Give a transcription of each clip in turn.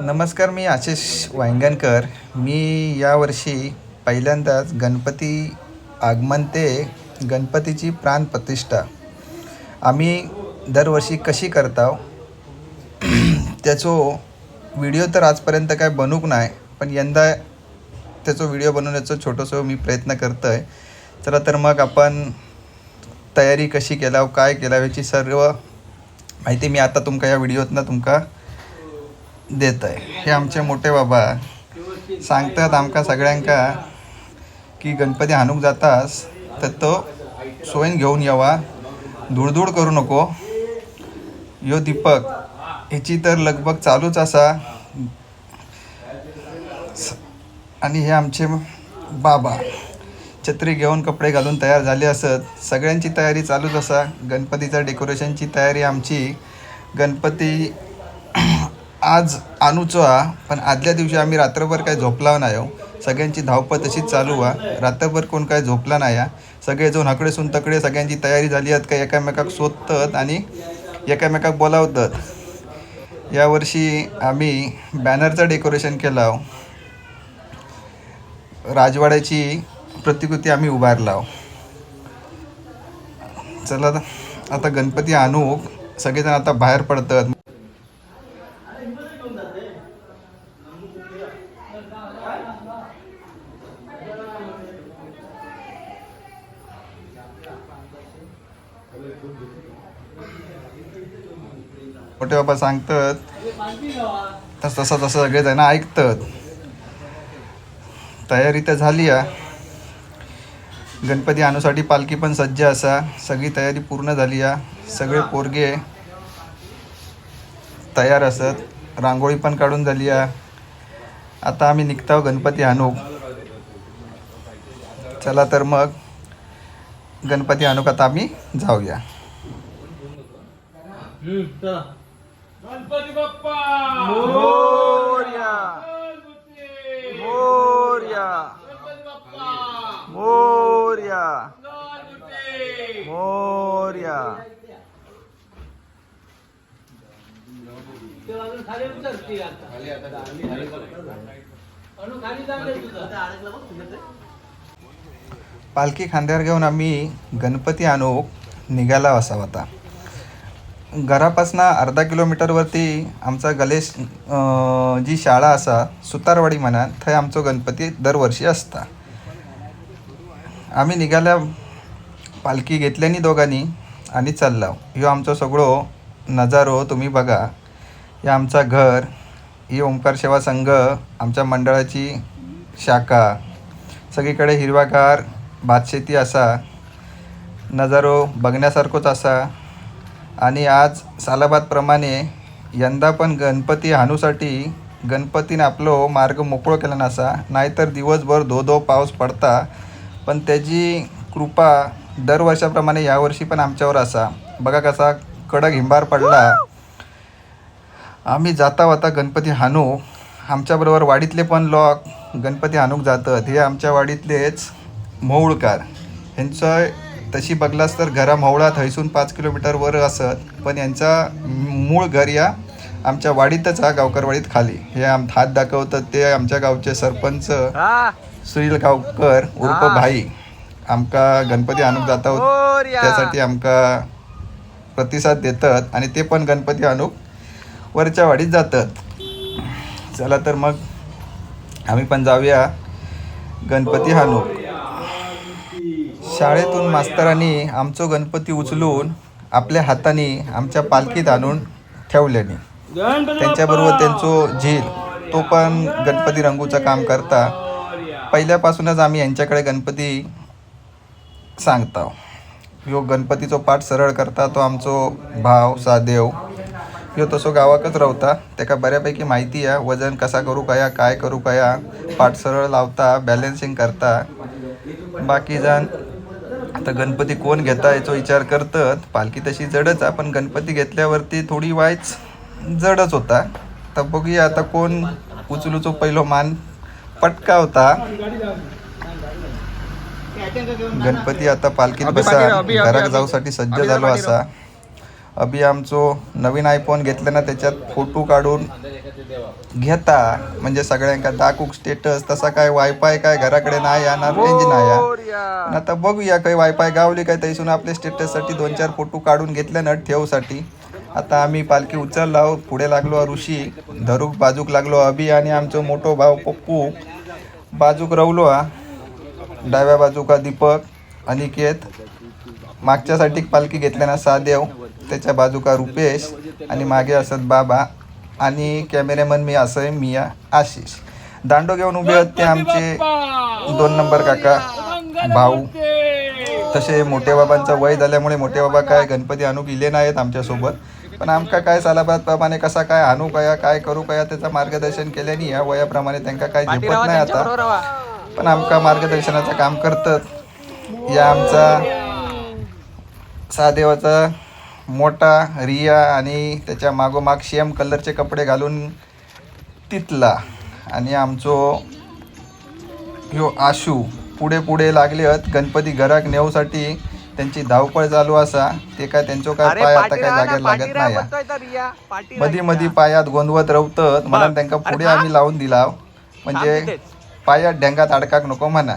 नमस्कार मी आशिष वांगणकर मी यावर्षी पहिल्यांदाच गणपती आगमन ते गणपतीची प्राणप्रतिष्ठा आम्ही दरवर्षी कशी करताव? त्याचो व्हिडिओ तर आजपर्यंत काय बनूक नाही पण यंदा त्याचो व्हिडिओ बनवण्याचा छोटंसं मी प्रयत्न करतो आहे चला तर मग आपण तयारी कशी केला काय केला याची सर्व माहिती मी आता तुमका या व्हिडिओतनं तुमका देत आहे हे आमचे मोठे बाबा सांगतात आमका सगळ्यांका की गणपती हानूक जातास तर तो सोयन घेऊन यावा. धुडधूड करू नको. यो दीपक ह्याची तर लगबग चालूच असा. स- आणि हे आमचे बाबा छत्री घेऊन कपडे घालून तयार झाले असत. सगळ्यांची तयारी चालूच असा. गणपतीच्या डेकोरेशनची तयारी आमची. गणपती आज आणूचो हा पण आदल्या दिवशी आम्ही रात्रभर काय झोपला नाही हो. सगळ्यांची धावपळ तशीच चालू हा. रात्रभर कोण काय झोपला नाही हा. सगळे जाऊन हकडे तकडे सगळ्यांची तयारी झाली आहेत काय एकामेकाक शोधतात आणि एकामेकाक बोलावतात. यावर्षी आम्ही बॅनरचं डेकोरेशन केलं हो. राजवाड्याची प्रतिकृती आम्ही उभारला हो. चला आता- आता गणपती आणू. सगळेजण आता बाहेर पडतात. बाबा सांगतात. तस तसं तसं सगळेजण ऐकतात. तयारी तर झाली आहे गणपती आणूसाठी पालखी पण सज्ज असा. सगळी तयारी पूर्ण झाली आहे सगळे पोरगे तयार असत. रांगोळी पण काढून झाली आहे आता आम्ही निघतो गणपती आणू. चला तर मग गणपती आणू आता आम्ही? जाऊया. गणपती बाप्पा! मोर्या! मोर्या! गणपती बाप्पा! मोर्या! मोर्या! खाली उतरती आता. अनु खाली चाललंय तुझं. पालखी खांद्यावर घेऊन आम्ही गणपती आणूक निघाला असावा आता. घरापासनं अर्धा किलोमीटरवरती आमचा गलेश जी शाळा असा सुतारवाडी म्हणान थंय आमचो गणपती दरवर्षी असता. आम्ही निघाल्या पालखी घेतल्यानी दोघांनी आणि चालला. ह्यो आमचो सगळो नजारो तुम्ही बघा. हे आमचा घर ही ओंकार सेवा संघ आमच्या मंडळाची शाखा सगळीकडे हिरवागार भातशेती असा नजारो बघण्यासारखोच असा आणि आज सालाबादप्रमाणे यंदा पण गणपती हाणूसाठी गणपतीने आपलो मार्ग मोकळो केला नसा. नाहीतर दिवसभर धो धो पाऊस पडता. पण त्याची कृपा दरवर्षाप्रमाणे यावर्षी पण आमच्यावर असा. बघा कसा कडक हिंबार पडला. आम्ही जाता वाता गणपती हाणू. आमच्याबरोबर वाडीतले पण लोक गणपती हाणूक जातात. हे आमच्या वाडीतलेच मोहोळकार ह्यांचं तशी बघलास तर घरा मोहळा थंयसून पाच किलोमीटर वर असत पण यांचा मूळ घर या आमच्या वाडीतच हा गावकरवाडीत खाली. हे आम हात दाखवतात ते आमच्या गावचे सरपंच सुनील गावकर उर्फ भाई. आमका गणपती आणूक जाता त्यासाठी आमका प्रतिसाद देतात आणि ते पण गणपती आणूक वरच्या वाडीत जातात. चला तर मग आम्ही पण जाऊया. गणपती हाणूक शाळेतून मास्तरांनी आमचो गणपती उचलून आपल्या हाताने आमच्या पालखीत आणून ठेवल्याने. त्यांच्याबरोबर त्यांचो झील तो पण गणपती रंगूचं काम करता. पहिल्यापासूनच आम्ही यांच्याकडे गणपती सांगता ह्यो गणपतीचो पाठ सरळ करता तो आमचो भाव सादेव ह्यो तसो गावाकच रावता. तेका बऱ्यापैकी माहिती आहे वजन कसा करू कया काय करू कया. पाठ सरळ लावता बॅलन्सिंग करता. बाकी जण आता गणपती कोण घेता याचा विचार करतात. पालखी तशी जडच आहे पण गणपती घेतल्यावरती थोडी वायच जडच होता. तर बघूया आता कोण उचलूचो पहिलो मान पटका होता. गणपती आता पालखीत बसा. घराक जाऊसाठी सज्ज झालो असा. अभि आमचो नवीन आयफोन घेतला ना त्याच्यात फोटो काढून घेता. म्हणजे सगळ्यांका दाखवूक स्टेटस तसा काय वायफाय काय घराकडे नाही या ना रेंज नाही आता बघूया काही वायफाय गावली काय तैसून आपल्या स्टेटससाठी दोन चार फोटो काढून घेतले ना ठेवसाठी. आता आम्ही पालखी उचलला पुढे लागलो ऋषी. धरूक बाजूक लागलो अभि आणि आमचो मोठो भाऊ पप्पू. बाजूक रवलो हा. डाव्या बाजूका दीपक अनिकेत. मागच्यासाठी पालखी घेतल्या ना सादेव. त्याच्या बाजूका रुपेश आणि मागे असत बाबा आणि कॅमेरामन मी असं आहे मिया आशिष. दांडो घेऊन उभे आहेत ते आमचे दोन नंबर काका भाऊ. तसे मोठे बाबांचं वय झाल्यामुळे मोठे बाबा काय गणपती आणू गेले नाहीत आमच्यासोबत पण आमका काय सालाबाद प्रमाणे कसा काय आणू कया काय करू कया त्याचं मार्गदर्शन केल्याने या वयाप्रमाणे त्यांना काय झेपत नाही आता. पण आमका मार्गदर्शनाचं काम करतात. या आमचा सहादेवाचा मोठा रिया आणि त्याच्या मागोमाग शेम कलरचे कपडे घालून तिथला. आणि आमचो ह्यो आशू पुढे पुढे लागले आहेत गणपती घराक नेऊसाठी त्यांची धावपळ चालू असा ते काय त्यांचो काय पाय आता काय जागेला लागत नाही. मधी मधी पायात गोंधवत रवतत. म्हणून त्यांना पुढे आम्ही लावून दिला म्हणजे पायात ढेंगात अडकाक नको म्हणा.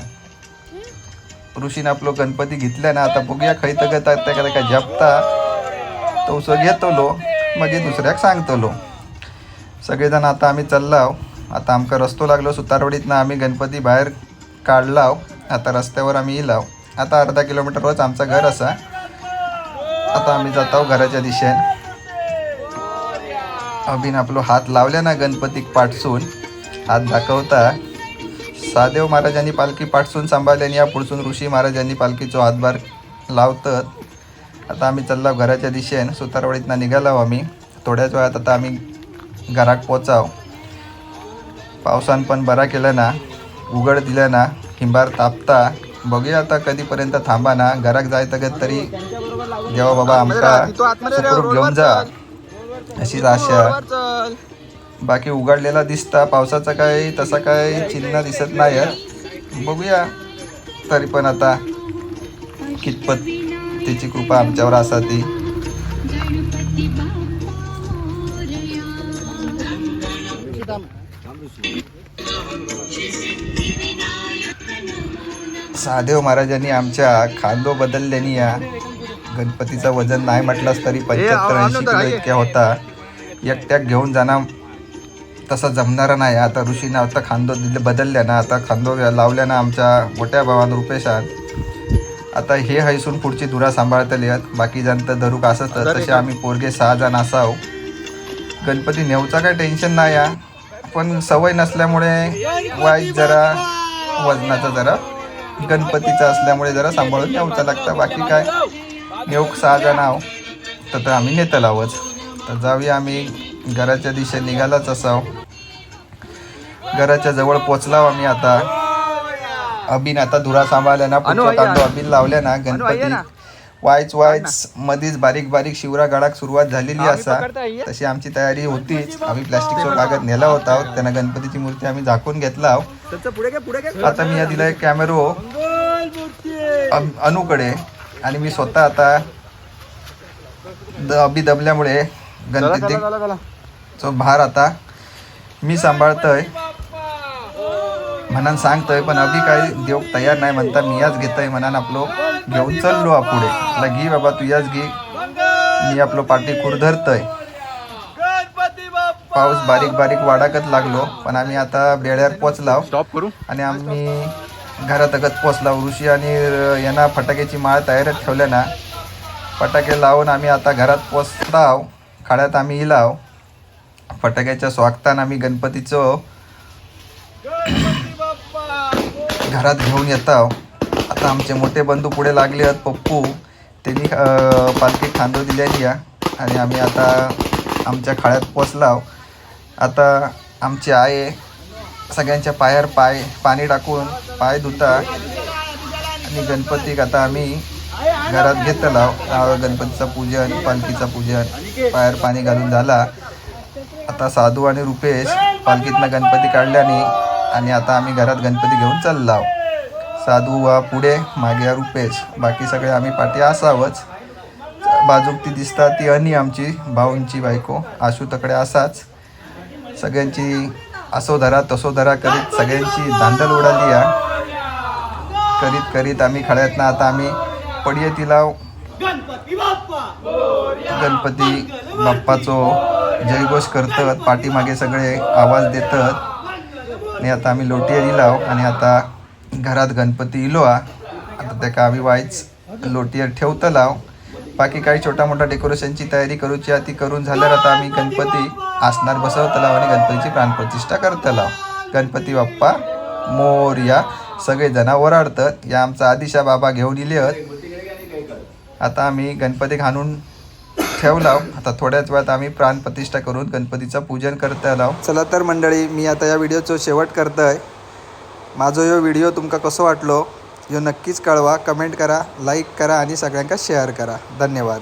ऋषीने आपलो गणपती घेतला ना आता बघूया खै तगत त्या काय जपता. तो उसो घेतलो मग दुसऱ्याक सांगतलो. सगळेजण आता आम्ही चाललाव. आता आमका रस्तो लागलो सुतारवडीतनं आम्ही गणपती बाहेर काढलाव. आता रस्त्यावर आम्ही येलाव आता अर्धा किलोमीटरवरच आमचं घर असा. आता आम्ही जाताव घराच्या दिशेन. अभिन आपलो हात लावल्या ना गणपतीक पाठसून. हात दाखवता. सादेव महाराजांनी पालखी पाठसून सांभाळल्याने या पुढसून ऋषी महाराजांनी पालखीचो हातभार लावतात. आता आम्ही चाललो घराच्या दिशेन सुतारवाडीतनं निघालो आम्ही. थोड्याच वेळात आता आम्ही घराक पोचाव पावसान पण बरा केला ना उघड दिलं ना हिंबार तापता. बघूया आता कधीपर्यंत थांबा ना घराक जायचं तरी जेव्हा बाबा आमका सुखरूप घेऊन जा. अशीच आशा. बाकी उघडलेला दिसता पावसाचा काय तसा काय चिन्ह दिसत नाही. बघूया तरी पण आता कितपत त्याची कृपा आमच्यावर असा ती सहादेव महाराजांनी आमच्या खांदो बदलल्याने या गणपतीचं वजन नाही म्हटलंच तरी पंच्याहत्तर ऐंशी किलो इतक्या होता. एकट्याक घेऊन जाणं तसं जमणारं नाही. आता ऋषीने आता खांदो दिले बदलल्या ना आता खांदो लावल्या ना आमच्या मोठ्या भावान रुपेशान आता हे हैसून पुढची धुरा सांभाळतली आहेत बाकी जण तर धरूक असत तसे आम्ही पोरगे सहा जण असाव. गणपती नेऊचा काय टेन्शन नाही या. पण सवय नसल्यामुळे वाईट जरा वजनाचा जरा गणपतीचा असल्यामुळे जरा सांभाळून नेऊचा लागतं. बाकी काय? नेऊक सहा जण आहो. तर तर आम्ही नेतं लावच तर जाऊया आम्ही. घराच्या दिशे निघालाच असाव. घराच्या जवळ पोचलाव आम्ही आता. अबिन आता धुरा सांभाळल्या ना पुढच्या तांदूळ अबिन लावल्या ना गणपती वायच वायच मधीच बारीक बारीक शिवरा गाडाक सुरुवात झालेली असा. तशी आमची तयारी होतीच आम्ही प्लास्टिकचा कागद नेला होता. त्यांना गणपतीची मूर्ती आम्ही झाकून घेतला. आता मी या दिला एक कॅमेरो अम- अनुकडे. आणि मी स्वतः आता अबी दबल्यामुळे गणपती भार आता मी सांभाळतोय. म्हणून सांगतोय पण अभि काही देव तयार नाही म्हणता मी याच घेतोय म्हणून आपलो घेऊन चाललो पुढे. म्हटलं घे बाबा तू याच घे. मी आपलो पाठी खूर धरतोय. पाऊस बारीक बारीक वाडाकत लागलो पण आम्ही आता बेड्यावर पोचलाव स्टॉप करू. आणि आम्ही घरात अगत पोचला. ऋषी आणि यांना फटाक्याची माळ तयारच ठेवल्या ना. फटाके लावून आम्ही आता घरात पोचलाव खाड्यात आम्ही इलाव. फटाक्याच्या स्वागतान आम्ही गणपतीचं गणपती बाप्पा घरात घेऊन येतो आता आमचे मोठे बंधू पुढे लागले आहेत पप्पू. त्यांनी पालखी खांदो दिलेली आहे. आणि आम्ही आता आमच्या खाळ्यात पोचलाव. आता आमची आई सगळ्यांच्या पायावर पाय पाणी टाकून पाय धुता. आणि गणपतीक आता आम्ही घरात घेतला गणपतीचं पूजन पालखीचं पूजन. पायावर पाणी घालून झाला. आता साधू आणि रुपेश पालखीतनं गणपती काढल्याने आणि आता आम्ही घरात गणपती घेऊन चाललो साधू वा पुढे मागे हा रुपेश. बाकी सगळे आम्ही पाठी असावंच. बाजूक ती दिसता ती अनी आमची भाऊंची बायको. आशू तकडे असाच. सगळ्यांची असो धरा तसो धरा करीत सगळ्यांची धांदल उडाली या. करीत करीत आम्ही खळ्यातनं आता आम्ही पडिये तिला गणपती बाप्पाचो जयघोष करतात पाठीमागे सगळे आवाज देतात. आणि आता आम्ही लोटये दिलाव आणि आता घरात गणपती इलो हा आता तेका आम्ही वायच लोटये ठेवतलाव बाकी काही छोटा मोठा डेकोरेशनची तयारी करूची आहे ती करून झाल्यावर आता आम्ही गणपती आसनार बसवतलाव आणि गणपतीची प्राणप्रतिष्ठा करतलाव गणपती बाप्पा मोर्या सगळे जण ओराडतात. या आमचा आदिशा बाबा घेऊन इले आहेत. आता आम्ही गणपती घालून ठेवला आता थोड्याच वेळात आम्ही प्राणप्रतिष्ठा करून गणपतीचं पूजन करत आलो चला तर मंडळी मी आता या व्हिडिओचं शेवट करतोय. माझो ह्यो व्हिडिओ तुमका कसो वाटलो यो नक्कीच कळवा. कमेंट करा लाईक करा आणि सगळ्यांका शेअर करा. धन्यवाद.